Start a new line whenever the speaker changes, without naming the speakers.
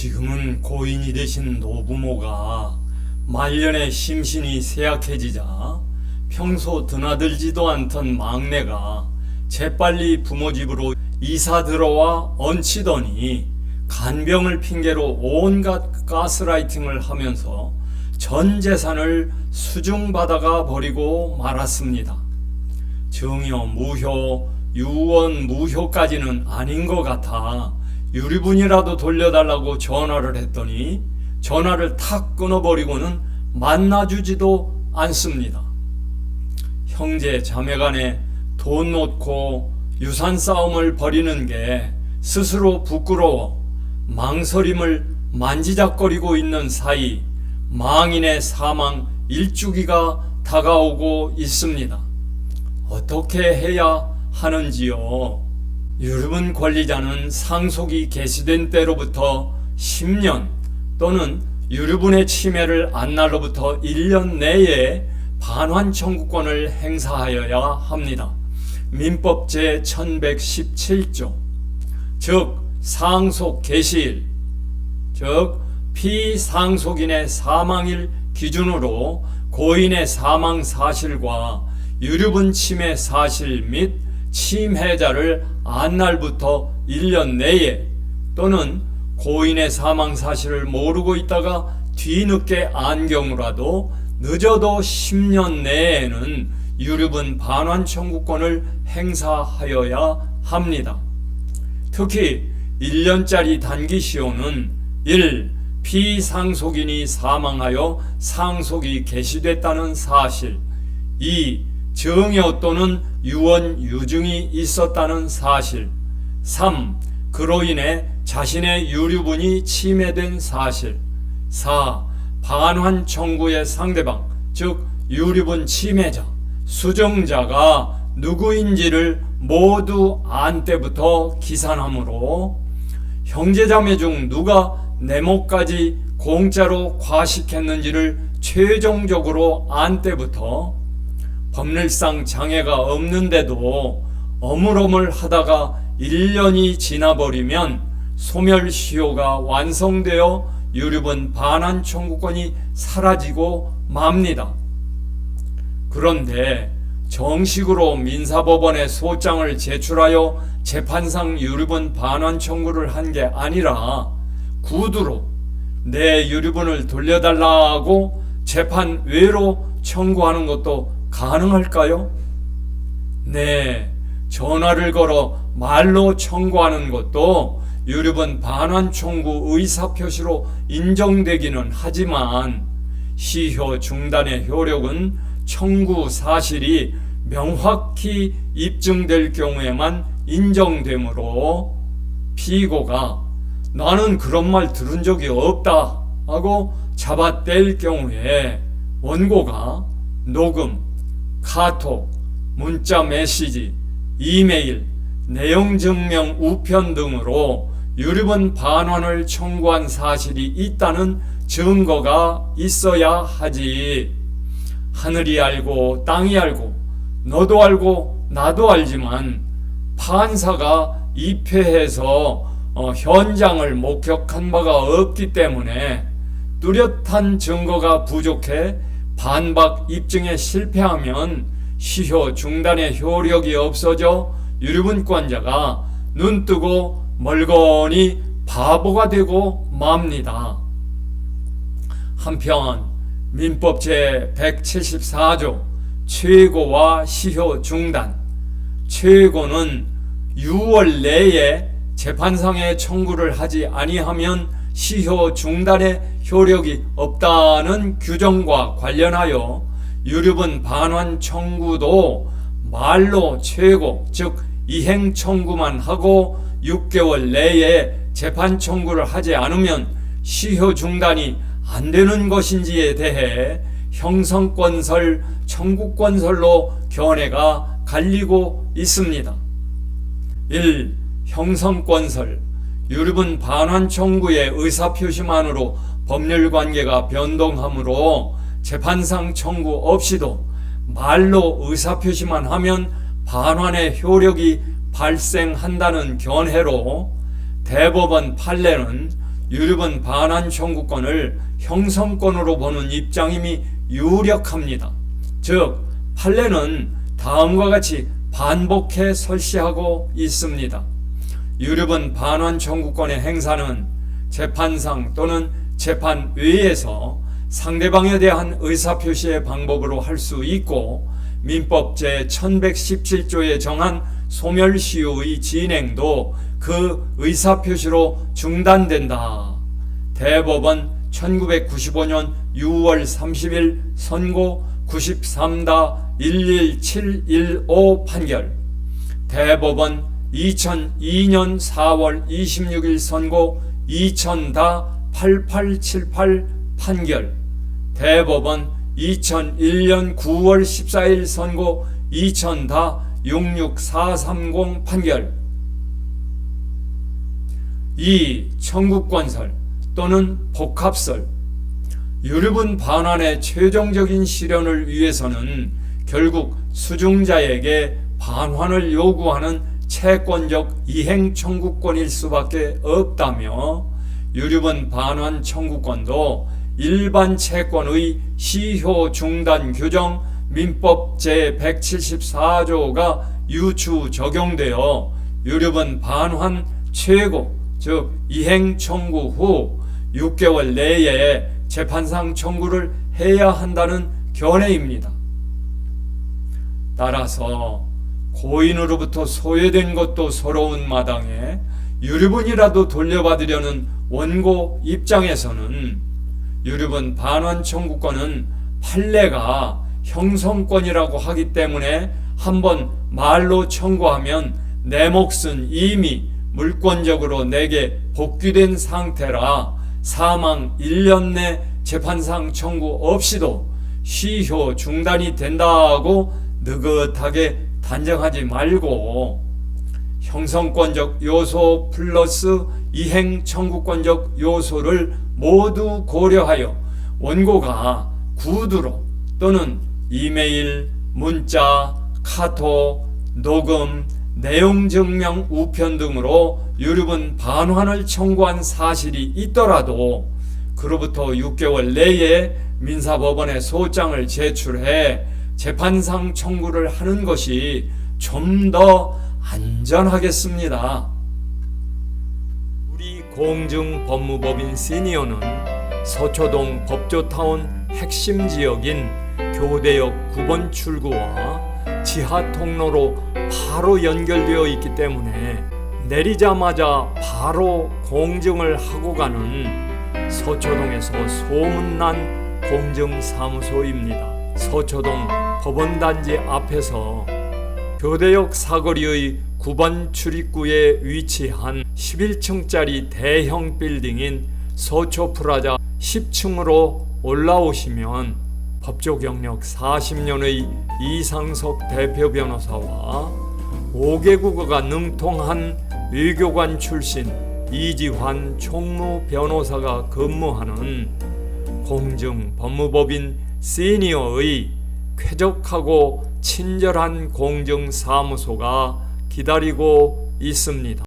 지금은 고인이 되신 노부모가 말년에 심신이 쇠약해지자 평소 드나들지도 않던 막내가 재빨리 부모 집으로 이사 들어와 얹히더니 간병을 핑계로 온갖 가스라이팅을 하면서 전 재산을 수중받아가 버리고 말았습니다. 증여, 무효, 유언, 무효까지는 아닌 것 같아 유리분이라도 돌려달라고 전화를 했더니 전화를 탁 끊어버리고는 만나주지도 않습니다. 형제 자매 간에 돈 놓고 유산 싸움을 벌이는 게 스스로 부끄러워 망설임을 만지작거리고 있는 사이 망인의 사망 일주기가 다가오고 있습니다. 어떻게 해야 하는지요? 유르분 권리자는 상속이 개시된 때로부터 10년 또는 유르분의 침해를 안 날로부터 1년 내에 반환 청구권을 행사하여야 합니다. 민법 제 1117조 즉 상속 개시일 즉 피상속인의 사망일 기준으로 고인의 사망 사실과 유류분 침해 사실 및 침해자를 안날부터 1년 내에 또는 고인의 사망 사실을 모르고 있다가 뒤늦게 안 경우라도 늦어도 10년 내에는 유류분 반환 청구권을 행사하여야 합니다. 특히 1년짜리 단기 시효는 1. 피상속인이 사망하여 상속이 개시됐다는 사실 2. 증여 또는 유언 유증이 있었다는 사실 3. 그로 인해 자신의 유류분이 침해된 사실 4. 반환 청구의 상대방 즉 유류분 침해자 수정자가 누구인지를 모두 안 때부터 기산하므로 형제자매 중 누가 내목까지 공짜로 과식했는지를 최종적으로 안 때부터 법률상 장애가 없는데도 어물어물 하다가 1년이 지나버리면 소멸시효가 완성되어 유류분 반환 청구권이 사라지고 맙니다. 그런데 정식으로 민사법원에 소장을 제출하여 재판상 유류분 반환 청구를 한 게 아니라 구두로 내 유류분을 돌려달라고 재판 외로 청구하는 것도 가능할까요? 네, 전화를 걸어 말로 청구하는 것도 유류분 반환 청구 의사 표시로 인정되기는 하지만 시효 중단의 효력은 청구 사실이 명확히 입증될 경우에만 인정되므로 피고가 나는 그런 말 들은 적이 없다 하고 잡아뗄 경우에 원고가 녹음, 카톡, 문자 메시지, 이메일, 내용 증명 우편 등으로 유류분 반환을 청구한 사실이 있다는 증거가 있어야 하지. 하늘이 알고 땅이 알고 너도 알고 나도 알지만 판사가 입회해서 어, 현장을 목격한 바가 없기 때문에 뚜렷한 증거가 부족해 반박 입증에 실패하면 시효 중단의 효력이 없어져 유류분권자가 눈뜨고 멀거니 바보가 되고 맙니다. 한편 민법 제 174조 최고와 시효 중단 최고는 6월 내에 재판상에 청구를 하지 아니하면 시효 중단의 효력이 없다는 규정과 관련하여 유류분 반환 청구도 말로 최고 즉 이행 청구만 하고 6개월 내에 재판 청구를 하지 않으면 시효 중단이 안 되는 것인지에 대해 형성권설, 청구권설로 견해가 갈리고 있습니다. 1. 형성권설 유류분 반환 청구의 의사 표시만으로 법률 관계가 변동하므로 재판상 청구 없이도 말로 의사 표시만 하면 반환의 효력이 발생한다는 견해로 대법원 판례는 유럽은 반환 청구권을 형성권으로 보는 입장임이 유력합니다. 즉 판례는 다음과 같이 반복해 설시하고 있습니다. 유럽은 반환 청구권의 행사는 재판상 또는 재판 외에서 상대방에 대한 의사표시의 방법으로 할 수 있고 민법 제 1117조에 정한 소멸시효의 진행도 그 의사표시로 중단된다. 대법원 1995년 6월 30일 선고 93-11715 판결 대법원 2002년 4월 26일 선고 2000-8878 판결 대법원 2001년 9월 14일 선고 2000-66430 판결 2. 청구권설 또는 복합설 유류분 반환의 최종적인 실현을 위해서는 결국 수중자에게 반환을 요구하는 채권적 이행 청구권일 수밖에 없다며 유류분 반환 청구권도 일반 채권의 시효 중단 규정 민법 제 174조가 유추 적용되어 유류분 반환 최고 즉 이행 청구 후 6개월 내에 재판상 청구를 해야 한다는 견해입니다. 따라서 고인으로부터 소외된 것도 서러운 마당에 유류분이라도 돌려받으려는 원고 입장에서는 유류분 반환 청구권은 판례가 형성권이라고 하기 때문에 한번 말로 청구하면 내 몫은 이미 물권적으로 내게 복귀된 상태라 사망 1년 내 재판상 청구 없이도 시효 중단이 된다고 느긋하게 단정하지 말고 형성권적 요소 플러스 이행 청구권적 요소를 모두 고려하여 원고가 구두로 또는 이메일, 문자, 카톡, 녹음, 내용 증명 우편 등으로 유류분 반환을 청구한 사실이 있더라도 그로부터 6개월 내에 민사법원에 소장을 제출해 재판상 청구를 하는 것이 좀 더 안전하겠습니다. 우리 공증법무법인 시니어는 서초동 법조타운 핵심 지역인 교대역 9번 출구와 지하 통로로 바로 연결되어 있기 때문에 내리자마자 바로 공증을 하고 가는 서초동에서 소문난 공증사무소입니다. 서초동 법원단지 앞에서 교대역 사거리의 9번 출입구에 위치한 11층짜리 대형 빌딩인 서초프라자 10층으로 올라오시면 법조 경력 40년의 이상석 대표 변호사와 5개 국어가 능통한 외교관 출신 이지환 총무 변호사가 근무하는 공증 법무법인 시니어의 쾌적하고 친절한 공증사무소가 기다리고 있습니다.